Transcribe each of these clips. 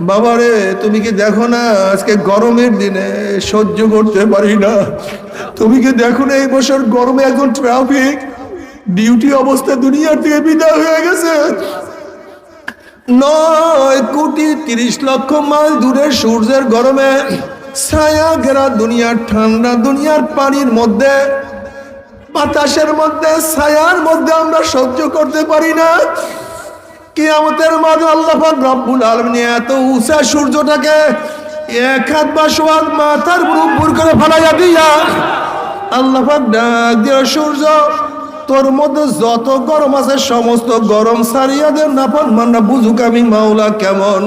বাবারে, তুমি কি দেখো না আজকে গরমের দিনে সহ্য করতে পারি না? তুমি কি দেখো না এই বছর গরমে একজন ট্রাফিক ডিউটি অবস্থা দুনিয়ার থেকে বিদায় হয়ে গেছে। নয় কোটি তিরিশ লক্ষ মাইল দূরে সূর্যের গরমে ছায়া ঘেরা দুনিয়ার ঠান্ডা দুনিয়ার পানির মধ্যে, বাতাসের মধ্যে, ছায়ার মধ্যে আমরা সহ্য করতে পারি না। কিয়ামতের মাঝে আল্লাহ রব্বুল আলামিন এত উঁচা সূর্যটাকে এক হাত বা সোয়াদ মাথার উপর করে ফেলাইয়া দিয়া, আল্লাহ ডাক দিয়া, সূর্য, তোর মধ্যে যত গরম আছে, সমস্ত গরম সারিয়া দে নাফান মান্না বুঝুক আমি মাওলা কেমন।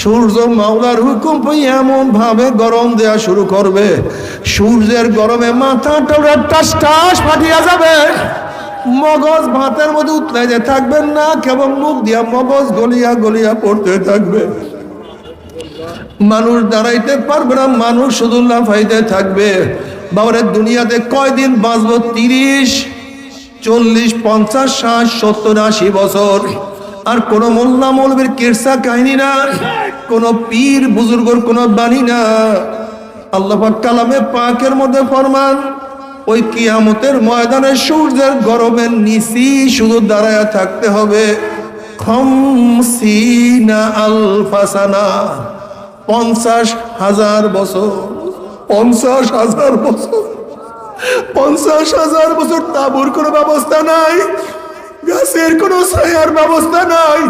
সূর্য মাওলার হুকুম পেয়ে এমন ভাবে গরম দেয়া শুরু করবে। সূর্যের গরমে মাথা টোড়া টাস টাস ফাটিয়া যাবে। মগজ ভাতের মধ্যে উতলে যে থাকবেন না, কেবল মুখ দিয়া মগজ গলিয়া গলিয়া পড়তে থাকবে। মানুষ দাঁড়াইতে পারবে না, মানুষ শুধু লাফাইতে থাকবে। বাবারে, দুনিয়াতে কয়দিন বাঁচবো? তিরিশ, চল্লিশ, পঞ্চাশ, ষাট, সত্তর, আশি বছর। আর কোন মোল্লা মৌলবীর কেরসা কাহিনী না, কোন পীর বুজুর্গর কোন বাণী না। আল্লাহ কালামে পাকের মধ্যে ফরমান ওই কিয়ামতের ময়দানে সূর্যের গরমের নিচি শুধু দাঁড়ায় থাকতে হবে। খমসিনা আলফাসানা, পঞ্চাশ হাজার বছর, পঞ্চাশ হাজার বছর, পঞ্চাশ হাজার বছর তাবুর কোনো ব্যবস্থা নাই, গাছের কোনো ছায়ার ব্যবস্থা নাই,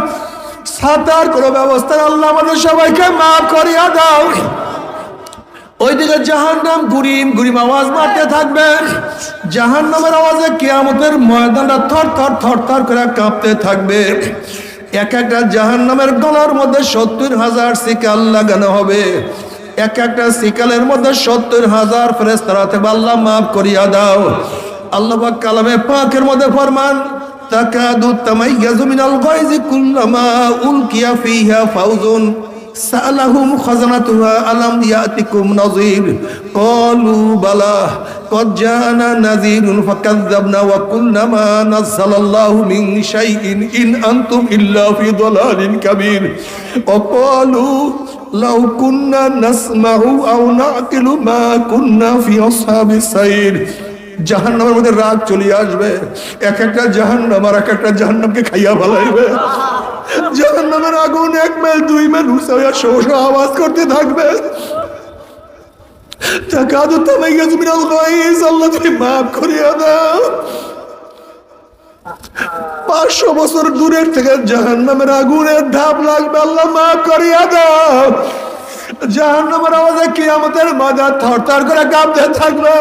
ছাতার কোনো ব্যবস্থা আল্লাহ আমাদের সবাইকে মাফ করিয়া দাও। ওইদিকে জাহান নাম গুরিম গুরিম আওয়াজ মারতে থাকবে। জাহান নামের আওয়াজে কেয়ামতের ময়দানটা থর থর থর থর করে কাঁপতে থাকবে। এক একটা জাহান নামের গলার মধ্যে সত্তর হাজার শিকাল লাগানো হবে। এক একটা শিকালের মধ্যে সত্তর হাজার ফেরেস্তারা থাকবে আল্লাহ মাফ করিয়া দাও। আল্লাহ কালামে পাকের মধ্যে ফরমান, তাকাদু তামাইয়াজু মিনাল গায়জি কুল্লামা উলকিয়া ফিহা ফাউজুন। سألهم خزنتها ألم يأتكم نظير قالوا بلى قد جاءنا نذير فكذبنا وقلنا ما نزل الله من شيء إن أنتم إلا في ضلال كبير وقالوا لو كنا نسمع أو نعقل ما كنا في أصحاب السير জাহান্নামের মধ্যে রাগ চলে আসবে এক একটা জাহান্নাম আর এক একটা জাহান্নামকে খাইয়া ফেলাইবে আগুন এক মাইল দুই মাইল শো আওয়াজ করতে থাকবে। আল্লাহ তুমি করিয়া দাও। পাঁচশো বছর দূরের থেকে জাহান্নামের আগুনের ধাপ লাগবে, আল্লাহ মাফ করিয়া দাও। জাহান্নামের আওয়াজে কিয়ামতের মাথা থরথর করে কাঁপতে থাকবে।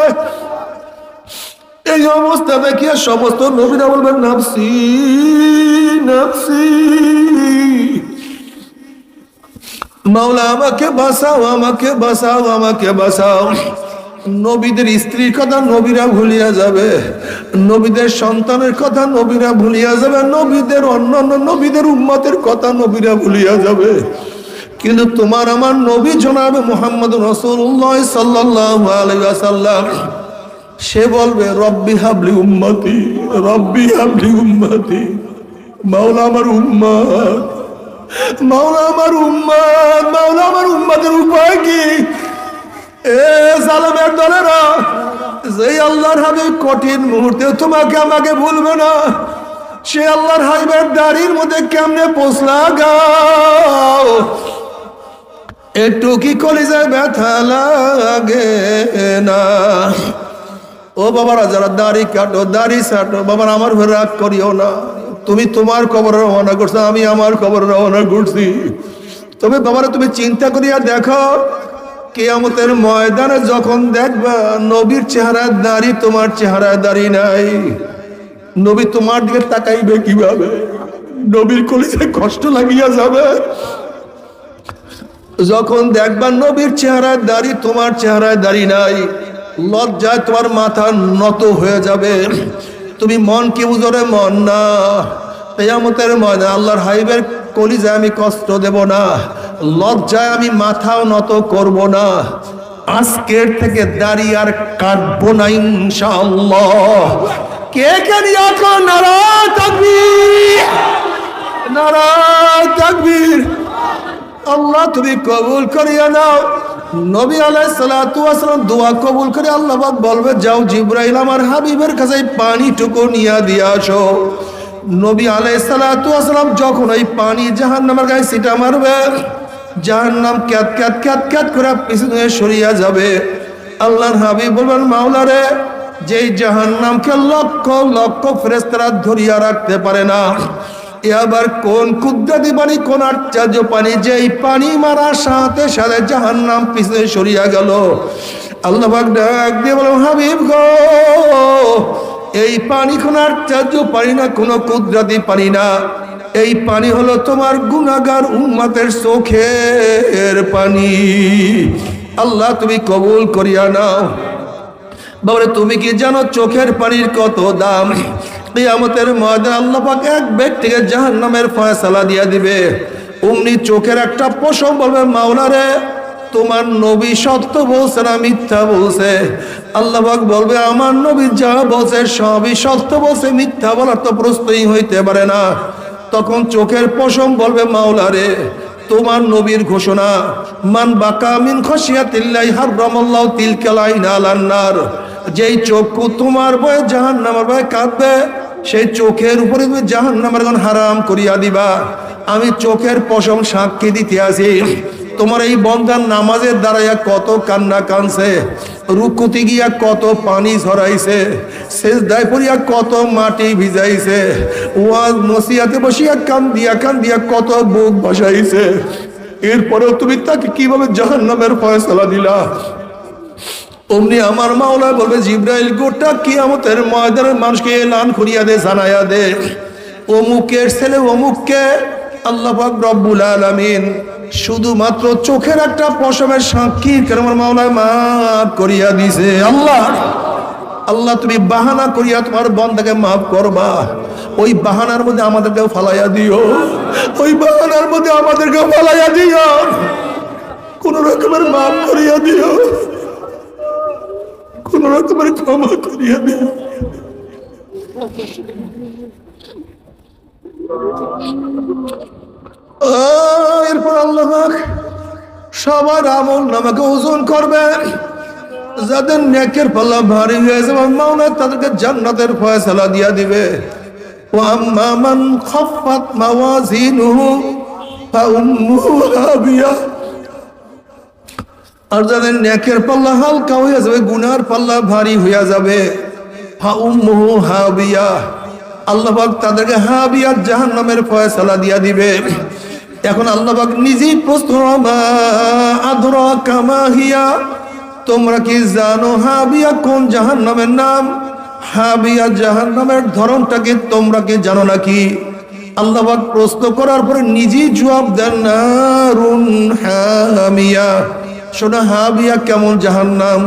এই অবস্থা দেখিয়া সমস্ত নবীরা বলবেন, নাফসি নাফসি। মাওলা, আমাকে বাঁচাও আমাকে বাঁচাও আমাকে বাঁচাও। নবীদের স্ত্রীর কথা নবীরা ভুলিয়া যাবে, নবীদের সন্তানের কথা নবীরা ভুলিয়া যাবে, নবীদের অন্যান্য নবীদের উম্মতের কথা নবীরা ভুলিয়া যাবে। কিন্তু তোমার আমার নবী জনাবে মোহাম্মদ রসুল্লাহ সাল্লাহ আলাইসাল্লাম সে বলবে, রব্বি হাবলি উম্মতি, রব্বি হাবলি উম্মতি, মাওলা আমার উম্মত, মাওলা আমার উম্মত, মাওলা আমার উম্মতের উপায় কি? এ জালেমের দলেরা যে আল্লাহর হাবিব কঠিন মুহূর্তে তোমাকে আমাকে ভুলবে না, সে আল্লাহর হাবিবের দাড়ির মধ্যে কেমনে পোষলা গাও? একটু কি কলিজায় ব্যথা লাগে না? ও বাবারা, যারা দাড়ি কাটো, দাড়ি ছাটো, বাবার, আমার ঘরে রাগ করিও না। তুমি তোমার খবর রওনা করছ, আমি আমার খবর রওনা করছি। তবে বাবারা, তুমি চিন্তা করিয়া দেখো, কেয়ামতের ময়দানে যখন দেখবা, নবীর চেহারায় দাড়ি, তোমার চেহারায় দাড়ি নাই। নবী তোমার দিকে তাকাইবে কীভাবে? নবীর কলিজে কষ্ট লাগিয়া যাবে। যখন দেখবা, নবীর চেহারায় দাড়ি, তোমার চেহারায় দাঁড়ি নাই। লজ্জায় তোমার মাথা নত হয়ে যাবে। তুমি মন কি বুঝরে? মন না। তেয়ামতের ময়দা আল্লাহর হাইবের কলিজায় আমি কষ্ট দেব না। লজ্জায় আমি মাথাও নত করব না। আজকের থেকে দাড়ি আর কাটবো না ইনশাআল্লাহ। কে কে এখন নারায় তাকবীর? নারায় তাকবীর। আল্লাহ তুমি কবুল করিয়া নাও। নবী ওয়াসালাম দোয়া কবুল করে আল্লাহ বলবে, যাও জিব্রাইল আমার হাবিবের কাছে পানিটুকু নিয়ে দিয়ে আসো। নবী ওয়াসালাম যখন ওই পানি জাহান্নামের গায়ে সিটা মারবে, জাহান্নাম ক্যাত ক্যাত ক্যাত ক্যাত করে পিছনে সরিয়া যাবে। আল্লাহর হাবিব বলবেন, মাওলারে, যেই জাহান্নামকে লক্ষ লক্ষ ফেরেস্তারা ধরিয়া রাখতে পারে না এ আবার কোন কুদ্রাতি পানি কোন আশ্চর্য পানি, যেই পানি মারার সাথে সাথে জাহান্নাম পিছনে সরিয়া গেল। আল্লাহ ডাক দিয়ে বলো হাবিব গো, এই পানি কোন আশ্চর্য পানি না, কোনো কুদ্রাতি পানি না। এই পানি হলো তোমার গুনাগার উম্মাতের চোখের পানি। আল্লাহ তুমি কবুল করিয়া নাও। বাবারে, তুমি কি জানো চোখের পানির কত দাম? কিয়ামতের ময়দান আল্লাহ পাক এক ব্যক্তিকে জাহান্নামের ফয়সালা দিয়া দিবে। অমনি চোখের একটা পশম বলবে মাওলারে তোমার নবী সত্য বলছে না মিথ্যা বলছে? আল্লাহ পাক বলবে, আমার নবী যা বলছে সবই সত্য বলছে, মিথ্যা বলার তো প্রশ্নই হইতে পারে না। তখন চোখের পশম বলবে মাওলারে তোমার নবীর ঘোষণা, মান বাকা মিন খসিয়াতিল্লাহি হারামাল্লাহু তিলকাল আইনা আলান নার, যেই চক্ষু তোমার বয়ে জাহান্নামের বয়ে কাঁদবে সেই চোখের উপরে তুমি জাহান্নামের গান হারাম করিয়া দিবা। আমি চোখের পশম সাক্ষী দিতে আছি তোমার এই বন্ধার নামাজের দ্বারাইয়া কত কান্না কানছে, রুকুতি গিয়া কত পানি ঝরাইছে শেষ দায় পড়িয়া কত মাটি ভিজাইছে, ওয়াজ নসিয়াতে বসিয়া কান দিয়া কান দিয়া কত বুক বসাইছে এরপরেও তুমি তাকে কীভাবে জাহান নামের ফয়সলা দিলা? অমনি আমার মাওলা বলবে, জিব্রাইল, গোটা কিয়ামতের ময়দানের মানুষকে এলান করিয়া দে, জানাইয়া দে। অমুকের ছেলে অমুককে আল্লাহ রব্বুল আলামিন শুধুমাত্র চোখের একটা পশমের সাক্ষী কেন আমার মাওলায় মাফ করিয়া দিছে। আল্লাহ আল্লাহ তুমি বাহানা করিয়া তোমার বন্দাকে মাফ করবা। ওই বাহানার মধ্যে আমাদেরকে ফালাইয়া দিও। ওই বাহানার মধ্যে আমাদেরকে ফালাইয়া দিও। কোন রকমের মাফ করিয়া দিও। কোন রকমের ক্ষমা করিয়া আহ, এরপর আল্লাহ সবার আমল ওজন করবে। যাদের নেকের পাল্লা ভারী হয়ে মাওলা তাদেরকে জান্নাতের ফয়সালা দিয়া দিবে। ও আম্মা মান খাফফাত মাওয়াজিনুহু ফাউম্মুহু হাবিয়া। আর যাদের নেকের পাল্লা হালকা হইয়া যাবে, গুনার পাল্লা ভারী হইয়া যাবে। ফাউম্মুহু হাবিয়া। আল্লাহ পাক তাদেরকে হাবিয়া জাহান্নামের ফয়সালা দিয়া দিবে। এখন আল্লাহ পাক নিজেই প্রশ্ন কামাহিয়া তোমরা কি জানো হাবিয়া কোন জাহান্নামের নাম? হাবিয়া জাহান্নামের ধরনটা কি তোমরা কি জানো নাকি? আল্লাহ পাক প্রশ্ন করার পরে নিজেই জবাব দেন, নারুন হামিয়া। শোনা হাবিয়া কেমন জাহান্নাম?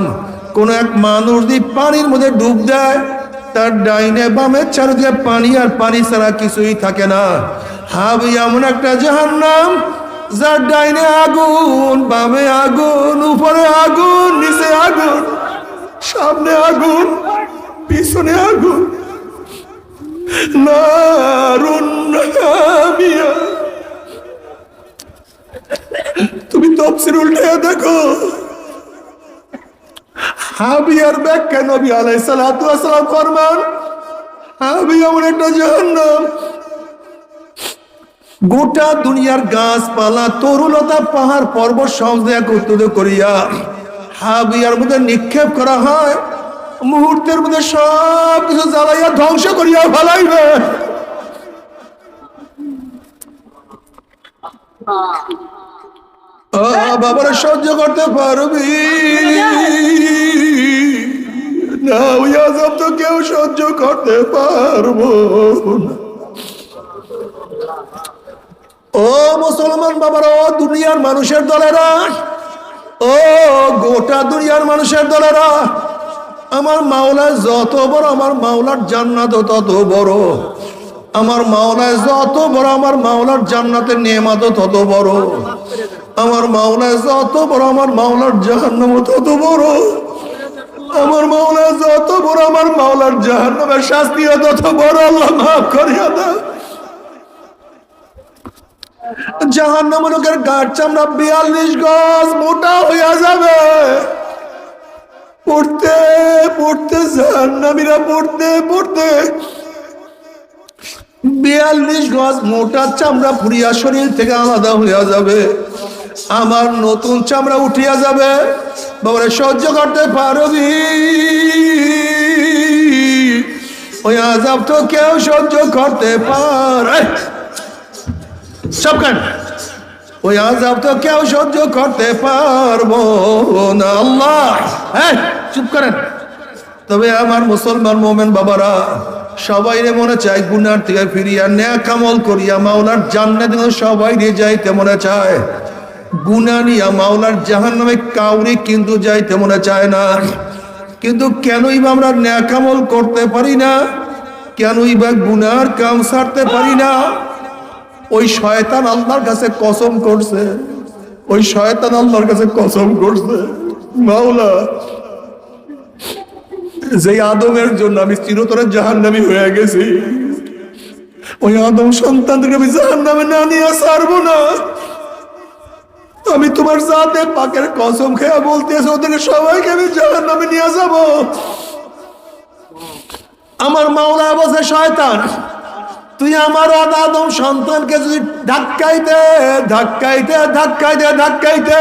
কোন এক মানুষ যদি পানির মধ্যে ডুব দেয়, তার ডাইনে বামে চারিদিকে পানি আর পানি ছাড়া কিছুই থাকে না। হাবিয়া এমন একটা জাহান্নাম, যার ডাইনে আগুন, বামে আগুন, উপরে আগুন, নিচে আগুন, সামনে আগুন, পিছনে আগুন। নারুন হামিয়া তুমি তফসির উল্টে দেখো। হাবিয়ার ব্যাখ্যা নবী সালাম ফরমান? হাবি এমন একটা জাহান্নাম। গোটা দুনিয়ার গাছপালা তরুলতা পাহাড় পর্বত সব একত্রিত করিয়া হাবিয়ার মধ্যে নিক্ষেপ করা হয় মুহূর্তের মধ্যে সব কিছু জ্বালাইয়া ধ্বংস করিয়া ফেলাইবে। আহ, বাবারা সহ্য করতে পারবি। না ওই আজব তো কেউ সহ্য করতে পারব না। ও মুসলমান বাবারা ও দুনিয়ার মানুষের দলেরা ও গোটা দুনিয়ার মানুষের দলেরা আমার মাওলা যত বড় আমার মাওলার জান্নাত তত বড়। আমার মাওলায় যত বড়, আমার মাওলার জান্নাতের নিয়মাত তত বড়। আমার মাওলায় যত বড়, আমার মাওলার জাহান্নাম তত বড়। আমার মাওলা যত বড়, আমার মাওলার জাহান্নামের শাস্তি তত বড়। আল্লাহ মাফ করিয়া দাও জাহান্নাম লোকের গাছ চামড়া বিয়াল্লিশ গজ মোটা হইয়া যাবে। পড়তে পড়তে জাহান্নামীরা পড়তে পড়তে বিয়াল্লিশ গজ মোটা চামড়া পুরিয়া শরীর থেকে আলাদা হইয়া যাবে। আমার নতুন চামড়া উঠিয়া যাবে। বাবারে, সহ্য করতে পারবি ওই আজাব তো কেউ সহ্য করতে পারে। সব কেন ওই আজাব তো কেউ সহ্য করতে পারব না। আল্লাহ! হ্যাঁ চুপ করেন। তবে আমার মুসলমান মোমেন বাবারা সবাই রে মনে চায় গুনার থেকে ফিরিয়া ন্যাক আমল করিয়া মাওলার জান্নাত সবাই রে যাইতে মনে চায়। গুনা নিয়া মাওলার জাহান নামে কাউরি কিন্তু যাইতে মনে চায় না। কিন্তু কেনই বা আমরা ন্যাক আমল করতে পারি না? কেনই বা গুনার কাম সারতে পারি না? ওই শয়তান আল্লাহর কাছে কসম করছে। ওই শয়তান আল্লাহর কাছে কসম করছে। মাওলা যে আদমের জন্য আমি চিরতরে জাহান্নামি হয়ে গেছি, ওই আদম সন্তানকে আমি জাহান্নামে না নিয়ে সারবো না। আমি তোমার জাতে পাকের কসম খেয়া বলতেছি, ওদেরকে সবাইকে আমি জাহান্নামে নিয়ে যাব। আমার মাওলা বসে শয়তান। তুই আমার অদাদম সন্তানকে যদি ধাক্কাইতে ধাক্কাইতে ধাক্কাইতে ধাক্কাইতে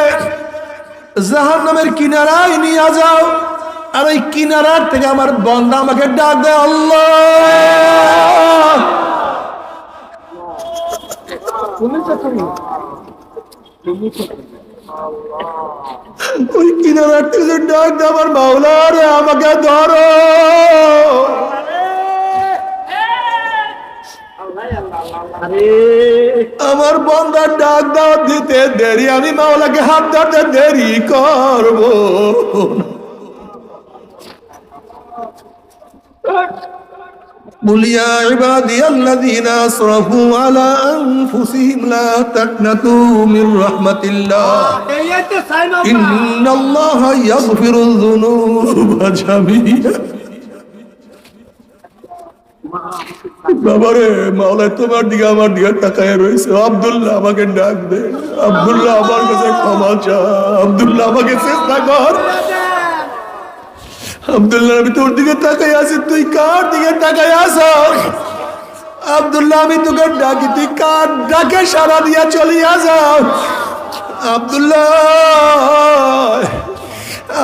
জাহান নামের কিনারায় নিয়ে যাও। আর ওই কিনারার থেকে আমার বন্ধা আমাকে ডাক দে আল্লাহ! ওই কিনারার থেকে ডাক দে আমার মাওলা রে আমাকে ধরো! আমার বন্ধার ডাক দাও দিতে দেরি আমি মাওলাকে হাত ধরতে দেরি করব। قل يا عبادي الذين أسرفوا على أنفسهم لا تقنطوا من رحمة الله إن الله يغفر الذنوب جميعا বাবারে মাওলা তোমার দিকে আমার দিকে তাকায় রয়েছে আব্দুল্লাহ আমাকে ডাক দে আব্দুল্লাহ আমার কাছে ক্ষমা চা আব্দুল্লাহ আমাকে চেষ্টা কর আব্দুল্লাহ আমি তোর দিকে তাকাই আছি, তুই কার দিকে তাকাই আস আব্দুল্লাহ আমি তোকে ডাকি, তুই কার ডাকে সারা দিয়া চলিয়া যাও আব্দুল্লাহ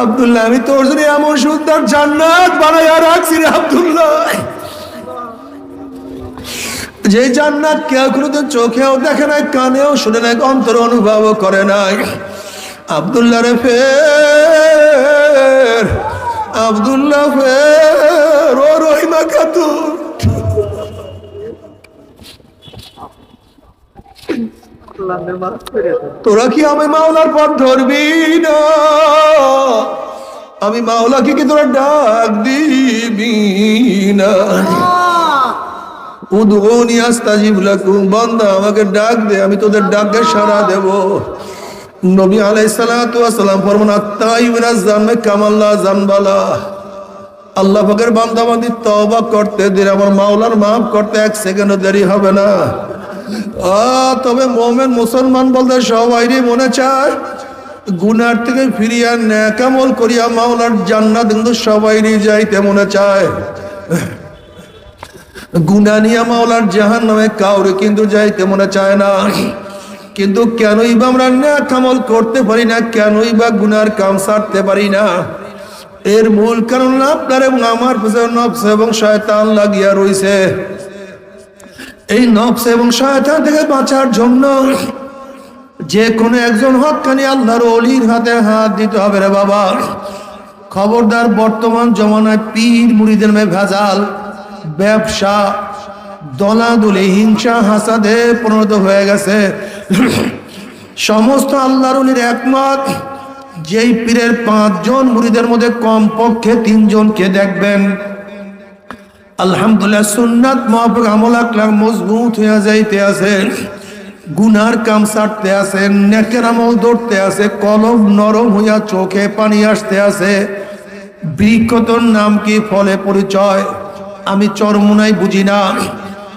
আব্দুল্লাহ আমি তোর জন্য এমন সুন্দর জান্নাত বানাইয়া রাখছি রে আব্দুল্লাহ। যে জান্নাত কেউ কোনোদিন চোখেও দেখে নাই, কানেও শুনে নাই, অন্তর অনুভব করে নাই। আব্দুল্লাহ রে ফের। আব্দুল্লাহ ফের, ও রহিমা খাতুন। তোরা কি আমি মাওলার পথ ধরবি না? আমি মাওলাকে কি তোরা ডাক দিবি না? উদ্গনি আস্তাজিব লাকুম বান্দা আমাকে ডাক দে, আমি তোদের ডাকে সাড়া দেব। নবী আলাই সালাম ফরমান আত্মাইবিনা জানবে কামাল্লা জানবালা আল্লাহ পাকের বান্দা বান্দি তওবা করতে দিন আমার মাওলার মাফ করতে এক সেকেন্ড দেরি হবে না। তবে মোমেন মুসলমান বলতে সবাইরই মনে চায়, গুনার থেকে ফিরিয়া ন্যাকামল করিয়া মাওলার জান্নাত কিন্তু সবাইরই যাইতে মনে চায়। গুনানিয়া মাওলার জাহান নামে কাউরে কিন্তু যাইতে মনে চায় না। কিন্তু কেনই বা আমরা ন্যাক আমল করতে পারি না, কেনই বা গুনার কাম সারতে পারি না? এর মূল কারণ আপনার এবং আমার পিছনে এবং শয়তান লাগিয়া রইছে। এই নফস এবং শয়তান থেকে বাঁচার জন্য যে কোনো একজন হকানি আল্লাহর অলির হাতে হাত দিতে হবে রে বাবা। খবরদার বর্তমান জমানায় পীর মুড়িদের মেয়ে ভেজাল, ব্যবসা, দলাদলি, হিংসা, হাসাদে পরিণত হয়ে গেছে। সমস্ত আল্লাহর একমত, যেই পীরের পাঁচজন মুড়িদের মধ্যে কমপক্ষে তিনজনকে দেখবেন। আলহামদুলিল্লাহ সুন্নাত মহাপুর আমল আকলাক মজবুত হয়ে যাইতে আছে, গুনার কাম সারতে আছে, নেকের আমল ধরতে আছে, কলম নরম হইয়া চোখে পানি আসতে আছে। বৃক্ষতর নাম কি ফলে পরিচয়? আমি চরমুনাই বুঝি না।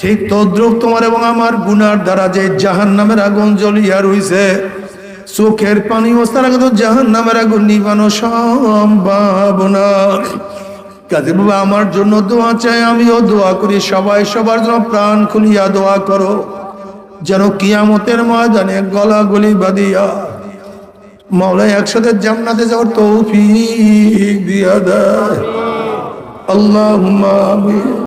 ঠিক তদ্রুপ তোমার এবং আমার গুনার দ্বারা যে জাহান নামের আগুন জ্বলিয়া রইছে চোখের পানি সারা কিন্তু জাহান নামের আগুন নিবানো সম্ভব না। কাজে বাবা, আমার জন্য দোয়া চাই, আমিও দোয়া করি, সবাই সবার জন্য প্রাণ খুলিয়া দোয়া করো, যেন কিয়ামতের ময়দানে গলা গলি বাদিয়া মাওলাই একসাথে জান্নাতে যাওয়ার তৌফিক দিয়া দেয়। আল্লাহ